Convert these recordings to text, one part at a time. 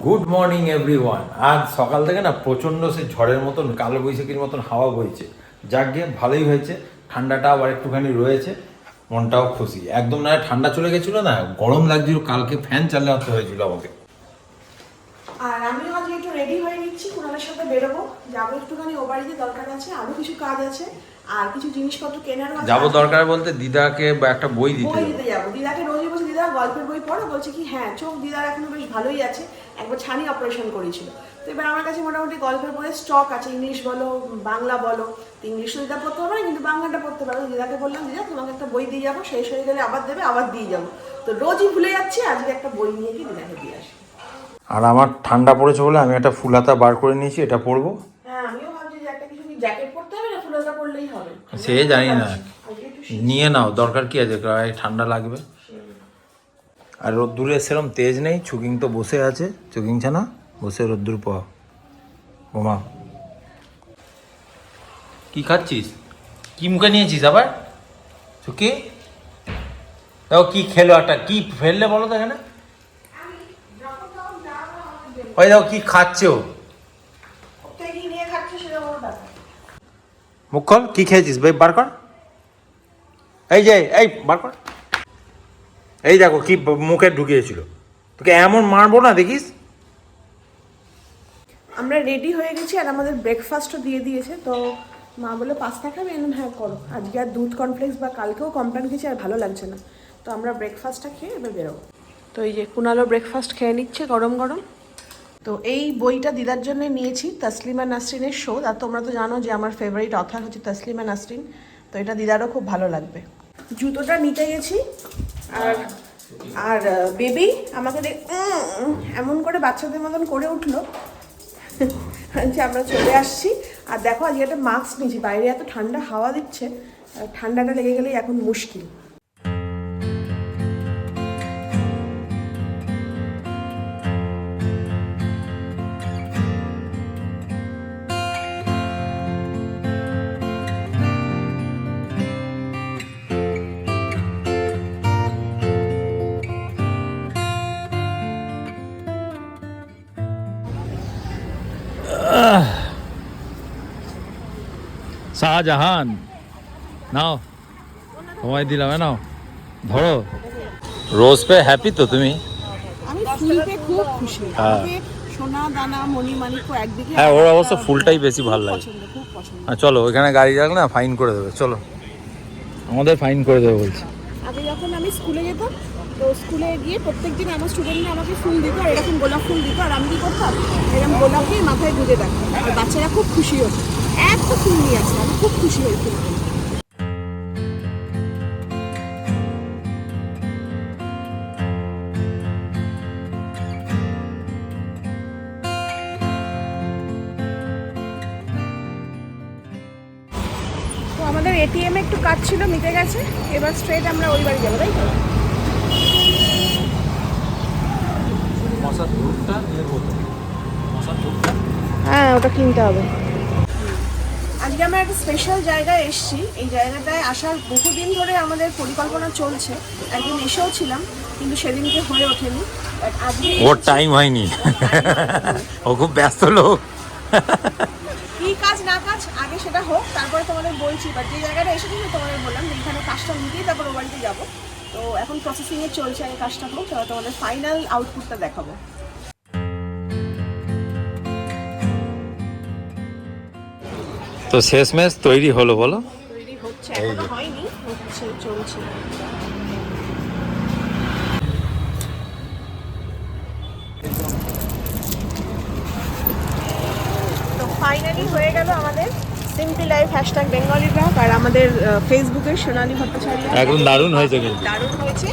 Good morning everyone আজ সকাল থেকে না প্রচণ্ড সে ঝড়ের মতন, কালো বৈশাখীর মতন হাওয়া বইছে। যাক গিয়ে ভালোই হয়েছে। ঠান্ডাটা আবার একটুখানি রয়েছে। মনটাও খুশি। একদম না, ঠান্ডা চলে গেছিল না? গরম লাগছিল, কালকে ফ্যান চালাতে হয়েছিল আমাকে। আর আমি একটু রেডি হয়ে নিচ্ছি কুণালের সাথে বেরোবো। যাব একটুখানি ও বাড়িতে, দরকার আছে, আরও কিছু কাজ আছে। আর কিছু জিনিসপত্র কেনারও যাব দরকার বলতে দিদাকে বা একটা বই দিতে বই দিতে যাব। দিদাকে রোজই বলছি দিদা গল্পের বই পড়ো। বলছে কি হ্যাঁ চোখ দিদার এখনও বেশ ভালোই আছে। একবার ছানি অপারেশন করেছিল। তো এবার আমার কাছে মোটামুটি গল্পের বইয়ের স্টক আছে। ইংলিশ বলো বাংলা বলো। তো ইংলিশ দিদা পড়তে পারবে না কিন্তু বাংলাটা পড়তে পারো। দিদাকে বললাম দিদা তোমাকে একটা বই দিয়ে যাব। শেষ হয়ে গেলে আবার দেবে আবার দিয়ে যাব। তো রোজই ভুলে যাচ্ছি আজকে একটা বই নিয়ে গিয়ে দিদাকে দিয়ে আসি। আর আমার ঠান্ডা পড়েছে বলে আমি একটা ফুলাতা বার করে নিয়েছি এটা পরবো হ্যাঁ আমিও ভাবছি যে একটা কিছু জ্যাকেট পরতে হবে না ফুলটা পরলেই হবে সে জানি না নিয়ে নাও, দরকার কি আছে? ঠান্ডা লাগবে। আর রোদ্দুরে সেরম তেজ নেই, চুকিং তো বসে আছে। চুকিং ছানা, বসে রোদ্দুর পাও। ঘুমা কি খাচ্ছিস? কি মুখে নিয়েছিস আবার? চুকি? দেখো কি খেলো একটা কি ফেললে বলো তো এখানে? ওই দেখো কি খাচ্ছে ও ওকে কি নিয়ে খাচ্ছে সেটা বড় ব্যাপার মুখ খোল কি খেয়েছিস ভাই? বার কর। এই যে এই বার কর। এই দেখো কি মুখে ঢুকিয়েছিল। তোকে এমন মারবো না দেখিস? আমরা রেডি হয়ে গেছি আর আমাদের ব্রেকফাস্টও দিয়ে দিয়েছে তো মা বলে পাস্তা খাবে? বললাম, হ্যাঁ করো। আজকে আর দুধ কমপ্লেক্স বা কালকেও কমপ্লেন খেয়েছি আর ভালো লাগছে না। তো আমরা ব্রেকফাস্টটা খেয়ে এবার বেরোবো। তো এই যে কুনালো ব্রেকফাস্ট খেয়ে নিচ্ছে গরম গরম তো এই বইটা দিদার জন্য নিয়েছি, তসলিমা নাসরিনের শো। আর তোমরা তো জানো যে আমার ফেভারিট অথার হচ্ছে তসলিমা নাসরিন। তো এটা দিদারও খুব ভালো লাগবে। জুতোটা নিতে গেছি, আর আর বেবি আমাকে দেখ এমন করে বাচ্চাদের মতন করে উঠল যে আমরা চলে আসছি। আর দেখো, আজকে একটা মাস্ক নিয়েছি। বাইরে এত ঠান্ডা হাওয়া দিচ্ছে ঠান্ডাটা লেগে গেলেই এখন মুশকিল। শাহজাহান। নাও সময় দিলাম নাও ধরো। রোজ পে হ্যাপি তো তুমি? আমি ফুলতে খুব খুশি। হ্যাঁ। সোনা দানা মণি মানিক একদিকে হ্যাঁ ওর অবশ্য ফুলটাই বেশি ভালো লাগে। হ্যাঁ চলো ওইখানে গাড়ি রাখলে না ফাইন করে দেবে চলো। আমাদের ফাইন করে দেবে বলছে। আগে যখন আমি স্কুলে যেতাম তো স্কুলে গিয়ে প্রত্যেকদিন আমার স্টুডেন্টরা আমাকে ফুল দিত আর এরকম গোলাপ ফুল দিত আর আমি কি করতাম? এরকম গোলাপ দিয়ে মাথায় গুঁজে রাখতাম আর বাচ্চারা খুব খুশি হতো। এত ফুল নিয়ে আসতো আমি খুব খুশি আমাদের এটিএম একটু কাজ ছিল মিটে গেছে। এবার স্ট্রেট আমরা ওই বাড়ি যাব তাই তো? হ্যাঁ ওটা কিনতে হবে। আজকে আমরা একটা স্পেশাল জায়গায় এসেছি। এই জায়গাটায় আসার বহুদিন ধরে আমাদের পরিকল্পনা চলছে। একদিন এসেও ছিলাম কিন্তু সেদিনকে হয়ে ওঠেনি। বাট আজকে ওর টাইম হয়নি। ও খুব ব্যস্ত লোক। কি কাজ না কাজ আগে সেটা হোক তারপরে তোমাদের বলছি। বাট যে জায়গাটা এসেছি তোমাদের বললাম যে এখানে কাজটা মিটিয়ে তারপর ও বাড়িতে যাব। তো এখন প্রসেসিংয়ে চলছে আগে কাজটা হোক তারপর তোমাদের ফাইনাল আউটপুটটা দেখাবো। তো শেষ শেষমেশ তৈরি হলো বলো। ফাইনালি হয়ে গেল আমাদের simply life hashtag Bengali blog আর আমাদের ফেসবুকের সোনালী ভট্টাচার্য। একদম দারুণ হয়েছে কিন্তু। দারুণ হয়েছে।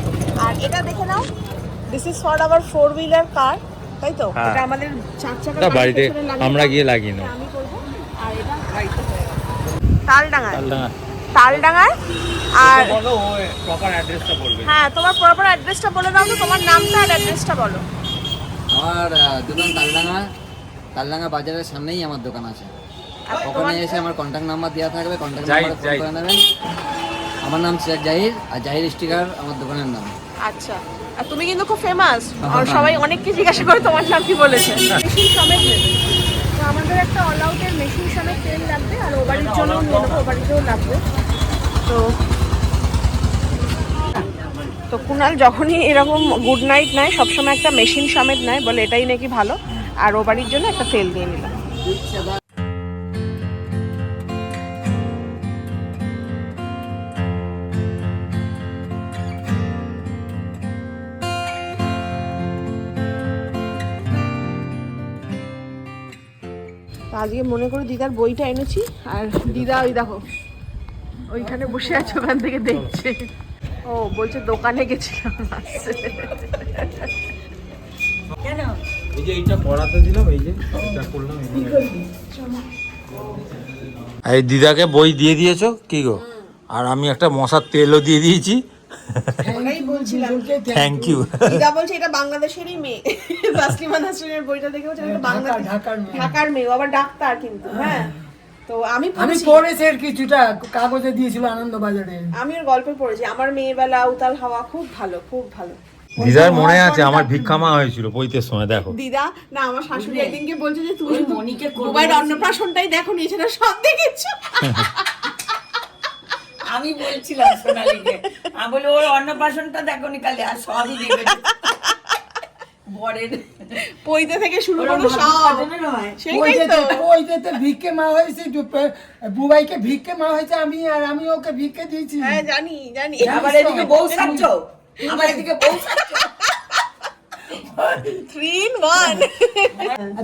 আর এটা দেখে নাও this is for our four wheeler car তাই তো? হ্যাঁ। এটা আমাদের চার চাকা বাড়িতে আমরা গিয়ে লাগিয়ে নেব গেল। তালডাঙায় তালডাঙা আর বলো ও প্রপার অ্যাড্রেসটা বলবে। হ্যাঁ তোমার প্রপার অ্যাড্রেসটা বলে দাও তো তোমার নামটা আর অ্যাড্রেসটা বলো। আমার দোকান তালডাঙ্গা। তালডাঙ্গা বাজারের সামনেই আমার দোকান আছে। ওখানে তোমার এসে আমার কন্ট্যাক্ট নাম্বার দেওয়া থাকবে কন্ট্যাক্ট নাম্বারে ফোন করে নেবেন। আমার নাম শেখ জাহির আর জাহির স্টিকার আমার দোকানের নাম। আচ্ছা আর তুমি কিন্তু খুব ফেমাস আর সবাই অনেককে জিজ্ঞাসা করে তোমার নাম কি বলেছে। সমেত নেবে। তো আমাদের একটা অল আউটের মেশিন সমেত তেল লাগবে আর ও বাড়ির জন্য নিয়ে নেব ও বাড়িতেও লাগবে। তো তো কুনাল যখনই এরকম গুড নাইট নেয় সবসময় একটা মেশিন সমেত নেয় বলে এটাই নাকি ভালো আর ও বাড়ির জন্য একটা তেল দিয়ে নিলাম। আজকে মনে করে দিদার বইটা এনেছি আর দিদা ওই দেখো ওইখানে বসে আছে ওখান থেকে দেখছে। ও বলছে দোকানে গেছিলাম। এই যে এইটা পড়াতে দিলাম এই যে এটা করলাম এই দিদাকে বই দিয়ে দিয়েছ? কি গো? আর আমি একটা মশার তেলও দিয়ে দিয়েছি। ওটাই বলছিলাম থ্যাংক ইউ দিদা বলছে এটা বাংলাদেশেরই মেয়ে। তাসলিমা নাসরিনের বইটা দেখে বলছে এটা বাংলাদেশ ঢাকার মেয়ে। আবার ডাক্তার কিন্তু হ্যাঁ। তো আমি আমি পড়েছি। পড়েছি এর কিছুটা কাগজে দিয়েছিল আনন্দবাজারে। আমি ওর গল্পে পড়েছি। আমার মেয়েবেলা উতাল হাওয়া খুব ভালো খুব ভালো। দিদার মনে আছে আমার ভিক্ষামা হয়েছিল বইতে সময় দেখো। দিদা না আমার শাশুড়ি একদিনকে বলছে যে তুমি দুবাইয়ের অন্নপ্রাশনটাই দেখো নি এছাড়া সব দেখেছ? আমি বলছিলাম সোনালিকে। আমি বলি ওর অন্নপ্রাশনটা দেখো নি কালে আর সবই দেখবে বরের পইতে থেকে শুরু করো সব। অন্নপ্রাশনের হয় সেইটাই তো। ভিক্ষে মা হয়েছে দুপে- বুবাইকে ভিক্ষে মা হয়েছে আমি আর আমি ওকে ভিক্ষে দিয়েছি। হ্যাঁ জানি জানি। আবার এদিকে বউ সাচ্ছ আবার এদিকে বউ সাচ্ছ থ্রি ইন ওয়ান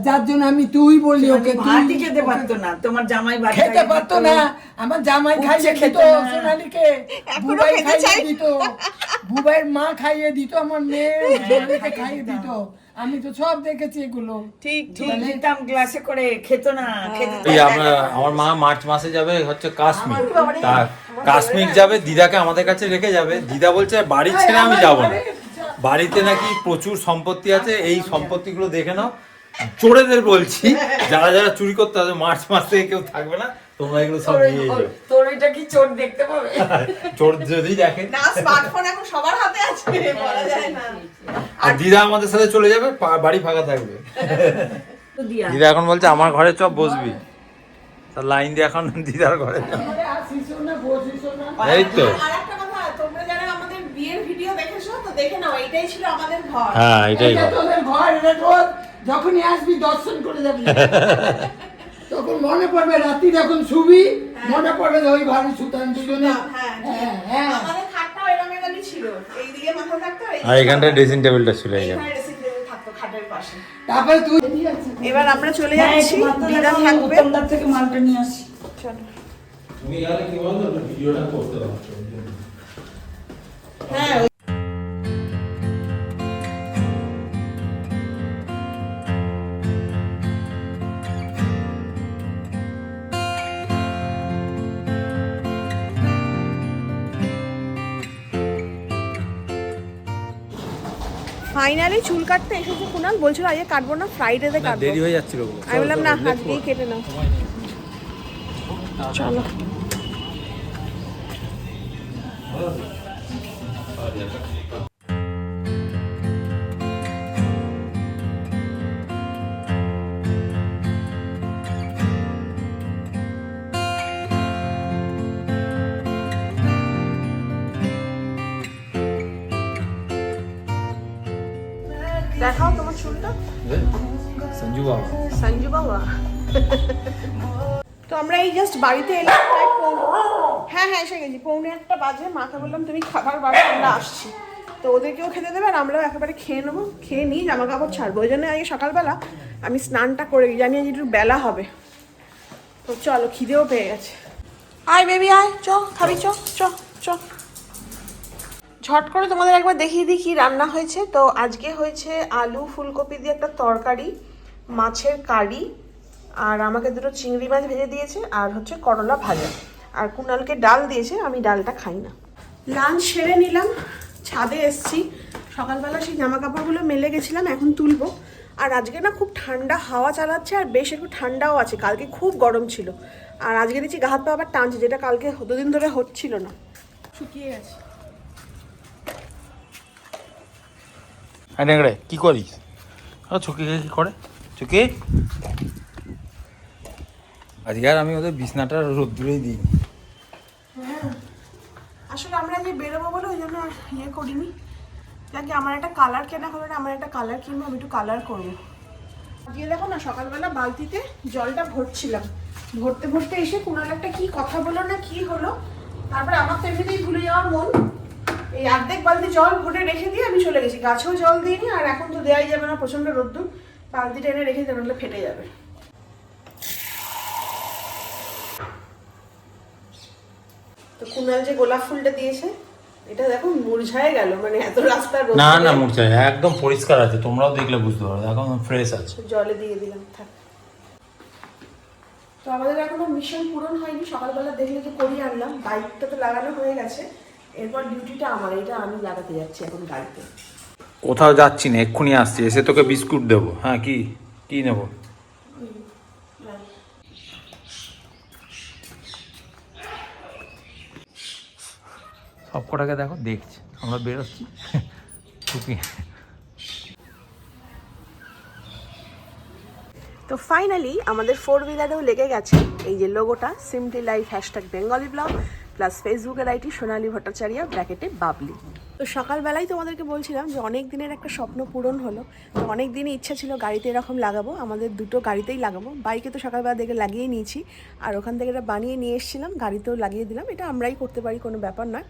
যার জন্য আমি তুই বললি ওকে ভাতই খেতে পারতো না তোমার জামাই ভাত খেতে পারতো না আমার জামাই খাইয়ে খেতো। সোনালিকে এখনও বুবাই খেতে খাইয়ে চাই। দিত। বুবাইয়ের মা খাইয়ে দিত আমার মেয়ে সোনালিকে খাইয়ে দিত। আমি তো সব দেখেছি এগুলো। ঠিক ঠিক। দুধ দিতাম গ্লাসে করে খেতো না খেতে আমরা আমার মা মার্চ মাসে যাবে হচ্ছে কাশ্মীর। কাশ্মীর যাবে দিদাকে আমাদের কাছে রেখে যাবে। দিদা বলছে বাড়ি ছেড়ে আমি যাব না। বাড়িতে নাকি প্রচুর সম্পত্তি আছে এই সম্পত্তিগুলো দেখে নাও। চোরেদের বলছি যারা যারা চুরি করতে হবে মার্চ মাস থেকে কেউ থাকবে না তোমরা এগুলো সব নিয়ে যাও তোর এটা কি চোর দেখতে পাবে? চোর যদি দেখে। না স্মার্টফোন এখন সবার হাতে আছে বলা যায় না। আর দিদা আমাদের সাথে চলে যাবে বাড়ি ফাঁকা থাকবে। দিদা এখন বলছে আমার ঘরে চপ বসবি। তার লাইন দিয়ে এখন দিদার ঘরে। এই তো আর একটা কথা তোমরা যারা আমাদের বিয়ের ভিডিও দেখেছ তো দেখে নাও এটাই ছিল আমাদের ঘর। হ্যাঁ এটাই এটা ঘর। তোদের ঘর এটা রোজ যখনই আসবি দর্শন করে যাবি। তখন মনে পড়বে রাত্রি যখন শুবি মনে পড়বে ওই ঘরে শুতাম দুজনে। হ্যাঁ হ্যাঁ হ্যাঁ। আমাদের খাটটাও এরকম এরকমই ছিল। এইদিকে মাথা থাকতো আর আর ড্রেসিং টেবিলটা ছিল পাশে। তারপরে তুই এবার আমরা চলে হ্যাঁ, যাচ্ছি। দিদা থাকবে। দোকানদার থেকে মালটা নিয়ে আসি। চলো। তুমি গেলে কি বলতো? ভিডিওটা করতে পারছ। হ্যাঁ ফাইনালি চুল কাটতে এসেছে কুনাল বলছিল আজকে কাটবো না ফ্রাইডেতে কাটবো। দেরি হয়ে যাচ্ছিল আমি বললাম না আজকেই কেটে নাও। চলো। দেখাও তোমার চুলটা। সঞ্জু বাবা। সঞ্জু বাবা। তো আমরা এই জাস্ট বাড়িতে এলাম প্রায় হ্যাঁ হ্যাঁ এসে গেছি। পৌনে একটা বাজে মাকে বললাম তুমি খাবার বার করো, আমরা আসছি। তো ওদেরকেও খেতে দেবে আর আমরাও একেবারে খেয়ে নেব খেয়ে নিই জামা কাপড় ছাড়বো। ওই জন্য আগে সকালবেলা আমি স্নানটা করে জানি আজ একটু বেলা হবে। তো চলো খিদেও পেয়ে গেছে। আয় বেবি আয়। চ খাবি চ চ চ। ঝট করে তোমাদের একবার দেখিয়ে দিই কি রান্না হয়েছে। তো আজকে হয়েছে আলু ফুলকপি দিয়ে একটা তরকারি মাছের কারি আর আমাকে দুটো চিংড়ি মাছ ভেজে দিয়েছে আর হচ্ছে করলা ভাজা। আর কুনালকে ডাল দিয়েছে আমি ডালটা খাই না। লাঞ্চ সেরে নিলাম ছাদে এসছি। সকালবেলা সেই জামা কাপড়গুলো মেলে গেছিলাম এখন তুলবো। আর আজকে না খুব ঠান্ডা হাওয়া চালাচ্ছে আর বেশ একটু ঠান্ডাও আছে। কালকে খুব গরম ছিল। আর আজকে দেখছি গা হাত পা আবার টানছে যেটা কালকে দুদিন ধরে হচ্ছিল না। শুকিয়ে গেছে। হ্যাঁ নেংড়ে কি করিস ও চুকিকে কি করে? চুকি আজকে আর আমি ওদের বিছনাটা রোদ্দুরেই দিই। আসলে আমরা যে বেরোবো বলে ওই জন্য আর ইয়ে করিনি। যাকে আমার একটা কালার কেনা হলো না আমার একটা কালার কিনবো আমি একটু কালার করব। দিয়ে দেখো না সকালবেলা বালতিতে জলটা ভরছিলাম। ভরতে ভরতে এসে কুনাল একটা কি কথা বলো না কি হলো? তারপরে আমার তো এমনিতেই ভুলে যাওয়ার মন। এই অর্ধেক বালতি জল ভরে রেখে দিয়ে আমি চলে গেছি। গাছেও জল দিইনি আর এখন তো দেওয়াই যাবে না প্রচণ্ড রোদ্দুর। বালতিটা এনে রেখে দেবে নাহলে ফেটে যাবে। তো কুনাল যে গোলাপ ফুলটা দিয়েছে এটা দেখো মুরঝায় গেল মানে এত রাস্তা না না দিয়ে। মূর্ছা একদম পরিষ্কার আছে তোমরাও দেখলে বুঝতে পারো একদম ফ্রেশ আছে। জলে দিয়ে দিলাম থাক। তো আমাদের এখনও মিশন পূরণ হয়নি সকালবেলা দেখলে যে করিয়ে আনলাম বাইকটা তো লাগানো হয়ে গেছে। এরপর ডিউটিটা আমার এটা আমি লাগাতে যাচ্ছি এখন গাড়িতে। কোথাও যাচ্ছি না এক্ষুনি আসছি এসে তোকে বিস্কুট দেবো। হ্যাঁ কি? কি নেব? সব কটাকে দেখো দেখছি আমরা বেরোচ্ছি। টুকি তো ফাইনালি আমাদের ফোর হুইলারেও লেগে গেছে এই যে লোগোটা simply life hashtag Bengali blog plus ফেসবুকের আইটি সোনালী ভট্টাচার্য ব্র্যাকেটে বাবলি। তো সকালবেলায় তোমাদেরকে বলছিলাম যে অনেক দিনের একটা স্বপ্ন পূরণ হলো। তো অনেক দিনই ইচ্ছা ছিল গাড়িতে এরকম লাগাবো, আমাদের দুটো গাড়িতেই লাগাবো। বাইকে তো সকালবেলা দেখে লাগিয়ে নিয়েছি, আর ওখান থেকে এটা বানিয়ে নিয়ে এসেছিলাম, গাড়িতেও লাগিয়ে দিলাম। এটা আমরাই করতে পারি, কোনো ব্যাপার নয়।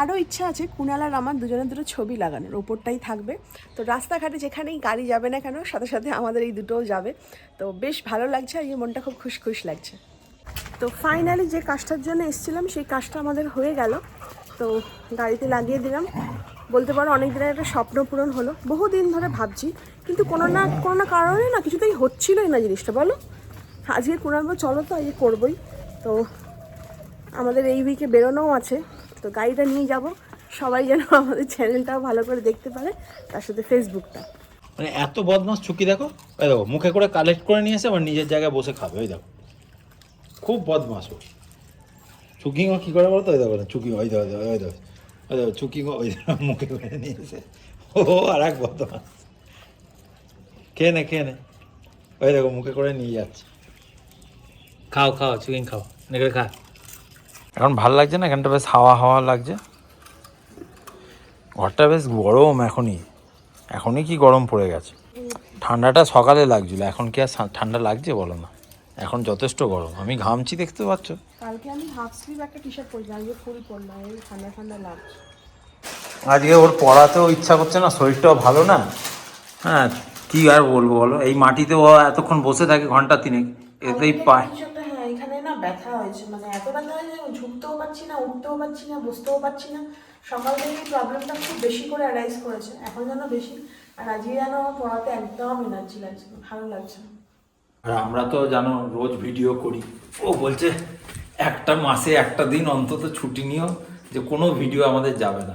আরও ইচ্ছা আছে কুণাল আর আমার দুজনের দুটো ছবি লাগানোর, ওপরটাই থাকবে। তো রাস্তাঘাটে যেখানেই গাড়ি যাবে না কেন, সাথে সাথে আমাদের এই দুটোও যাবে। তো বেশ ভালো লাগছে আর এই মনটা খুব খুশ খুশ লাগছে। তো ফাইনালি যে কাজটার জন্য এসেছিলাম, সেই কাজটা আমাদের হয়ে গেল। তো গাড়িতে লাগিয়ে দিলাম। বলতে পারো অনেক দিনের একটা স্বপ্ন পূরণ হলো। বহুদিন ধরে ভাবছি, কিন্তু কোনো না কোনো না কারণে না, কিছুতেই হচ্ছিলোই না জিনিসটা, বলো? আজকে কুড়াবো চলো তো আজকে করবোই। তো আমাদের এই উইকে বেরোনোও আছে। তো গাড়িটা নিয়ে যাব। সবাই যেন আমাদের চ্যানেলটাও ভালো করে দেখতে পারে, তার সাথে ফেসবুকটা মানে এত বদমাস চুকি দেখো। দেখো, মুখে করে কালেক্ট করে নিয়ে এসে আবার নিজের জায়গায় বসে খাবে ওই দেখো। খুব বদমাস ও। চুকি কী করে বলতো? ওই দেখো না চুকি ওই দেখো ওই দেখো ওই দেখো চুকি ওই দেখো মুখে করে নিয়ে এসে ও আর এক বদমাস খেয়ে নে খেয়ে নে? ওই দেখো মুখে করে নিয়ে যাচ্ছে। খাও খাও চিকেন খাও নেকড়ে খা। এখন ভালো লাগছে না? এখানটা বেশ হাওয়া হাওয়া লাগছে। ঘরটা বেশ গরম এখনই। এখনই কি গরম পড়ে গেছে। ঠান্ডাটা সকালে লাগছিল এখন কি আর ঠান্ডা লাগছে বলো না? এখন যথেষ্ট গরম। আমি ঘামছি দেখতে পাচ্ছ। কালকে আমি হাফ স্লিভ একটা টি শার্ট পরলাম আজকে ফুল পরলাম এই ঠান্ডা ঠান্ডা লাগছে। আজকে ওর পড়াতেও ইচ্ছা করছে না শরীরটাও ভালো না। হ্যাঁ কি আর বলব বলো? এই মাটিতে ও এতক্ষণ বসে থাকে ঘণ্টা তিনেক এতেই পায় হ্যাঁ এখানে না ব্যথা হয়েছে মানে এত ব্যথা হয়েছে যে ঝুঁকতেও পারছি না উঠতেও পারছি না বসতেও পারছি না। সকাল থেকে প্রবলেমটা খুব বেশি করে অ্যারাইজ করেছে এখন যেন বেশি আর আজকে যেন পড়াতে একদম এনার্জি লাগছে ভালো লাগছে না। আর আমরা তো জানো রোজ ভিডিও করি। ও বলছে একটা মাসে একটা দিন অন্তত ছুটি নিও যে কোনো ভিডিও আমাদের যাবে না।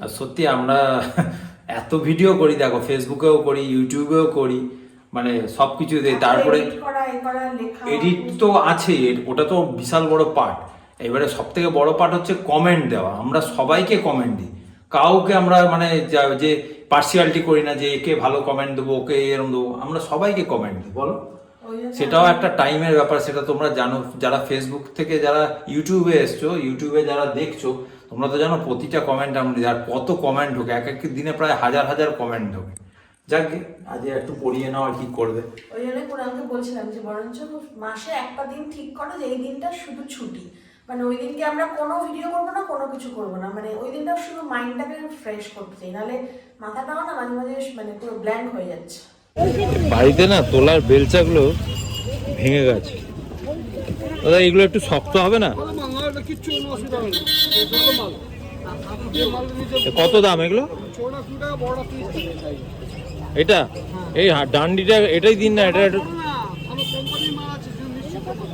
আর সত্যি আমরা এত ভিডিও করি দেখো ফেসবুকেও করি ইউটিউবেও করি মানে সব কিছু তারপরে করা লেখা। এডিট তো আছেই এর- ওটা তো বিশাল বড় পার্ট এবারে সব থেকে বড় পার্ট হচ্ছে কমেন্ট দেওয়া। আমরা সবাইকে কমেন্ট দিই। কাউকে আমরা মানে যে পার্সিয়ালিটি করি না যে একে ভালো কমেন্ট দেবো ওকে এরম দেবো আমরা সবাইকে কমেন্ট দিই বলো। সেটাও একটা টাইমের ব্যাপার সেটা তোমরা জানো। যারা ফেসবুক থেকে যারা ইউটিউবে এসছো ইউটিউবে যারা দেখছ তোমরা তো জানো প্রতিটা কমেন্ট আমরা আর কত কমেন্ট ঢোকে। এক এক দিনে প্রায় হাজার হাজার কমেন্ট ঢোকে। যাক আজ একটু পড়িয়ে নাও আর কি করবে। ওই জন্য কোরআনকে বলছিলাম যে বরঞ্চ মাসে একটা দিন ঠিক করো যে এই দিনটা শুধু ছুটি। মানে ওই দিনকে আমরা কোনো ভিডিও করব না কোনো কিছু করব না। মানে ওই দিনটা শুধু মাইন্ডটাকে ফ্রেশ করতে চাই। নাহলে মাথাটাও না মাঝে মাঝে মানে পুরো ব্ল্যাঙ্ক হয়ে যাচ্ছে। বাড়িতে না তোলার বেলচাগুলো ভেঙে গেছে। দাদা এগুলো একটু শক্ত হবে না? কত দাম এগুলো? এটা? এই ডান্ডিটা এটাই দিন না এটা একটু-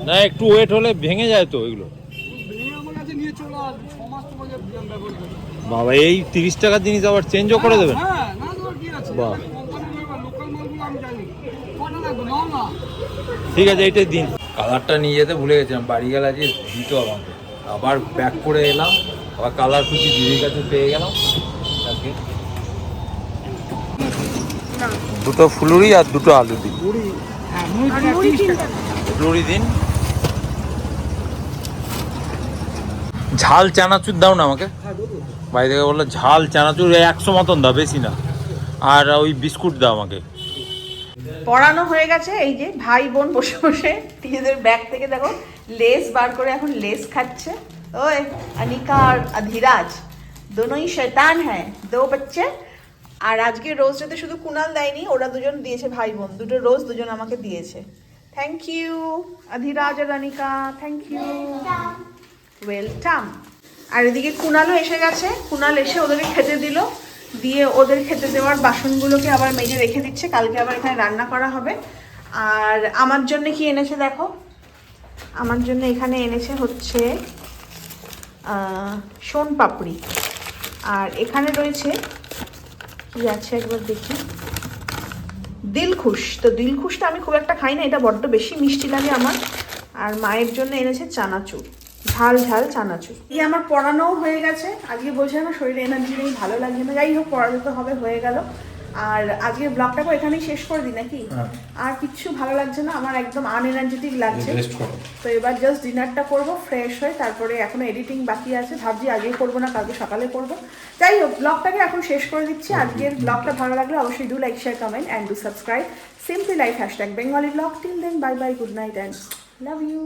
না একটু ওয়েট হলে ভেঙে যায় তো এগুলো। বাবা এই তিরিশ টাকার জিনিস আবার চেঞ্জও করে দেবেন? বাহ। ঠিক আছে এইটাই দিন। কালারটা নিয়ে যেতে ভুলে গেছিলাম বাড়ি গেলে আজকে দিত আমাকে। আবার ব্যাক করে এলাম আবার কালার খুঁজি দিদির কাছে পেয়ে গেলাম। দুটো ফুলুরি আর দুটো আলু দিন। হ্যাঁ ফুলুরি দিন। ঝাল চানাচুর দাও না আমাকে। বাড়ি থেকে বলল ঝাল চানাচুর একশো মতন দাও বেশি না। আর ওই বিস্কুট দাও আমাকে। পড়ানো হয়ে গেছে এই যে ভাই বোন বসে বসে নিজেদের ব্যাগ থেকে দেখো লেস বার করে এখন লেস খাচ্ছে। ওই অনিকা আর অধিরাজ দোনোই শৈতান হ্যাঁ দো বাচ্চে। আর আজকে রোজটাতে শুধু কুনাল দেয়নি ওরা দুজন দিয়েছে ভাই বোন দুটো রোজ দুজন আমাকে দিয়েছে। থ্যাংক ইউ অধিরাজ আর অনিকা থ্যাংক ইউ ওয়েলকাম আর এদিকে কুনালও এসে গেছে কুনাল এসে ওদেরকে খেতে দিল। দিয়ে ওদের খেতে দেওয়ার বাসনগুলোকে আবার মেজে রেখে দিচ্ছে। কালকে আবার এখানে রান্না করা হবে। আর আমার জন্য কি এনেছে দেখো? আমার জন্য এখানে এনেছে হচ্ছে সোন পাপড়ি। আর এখানে রয়েছে, কি আছে একবার দেখি? দিলখুশ। তো দিলখুশটা আমি খুব একটা খাই না, এটা বড্ড বেশি মিষ্টি লাগে আমার। আর মায়ের জন্য এনেছে চানাচুর। ঝাল ঝাল চানাচুর। এই আমার পড়ানোও হয়ে গেছে। আজকে বলছে না শরীরে এনার্জি নেই ভালো লাগছে না। যাই হোক পড়াতে তো হবে হয়ে গেল। আর আজকে ব্লগটাকে এখানেই শেষ করে দিই নাকি? আর কিচ্ছু ভালো লাগছে না আমার একদম আনএনার্জেটিক লাগছে। তো এবার জাস্ট ডিনারটা করব ফ্রেশ হয়ে তারপরে এখনও এডিটিং বাকি আছে। ভাবছি আজকে করব না কালকে সকালে করব। যাই হোক ব্লগটাকে এখন শেষ করে দিচ্ছি। আজকের ব্লগটা ভালো লাগলে অবশ্যই do like share comment and do subscribe simply life hashtag Bengali blog till then bye bye good night and love you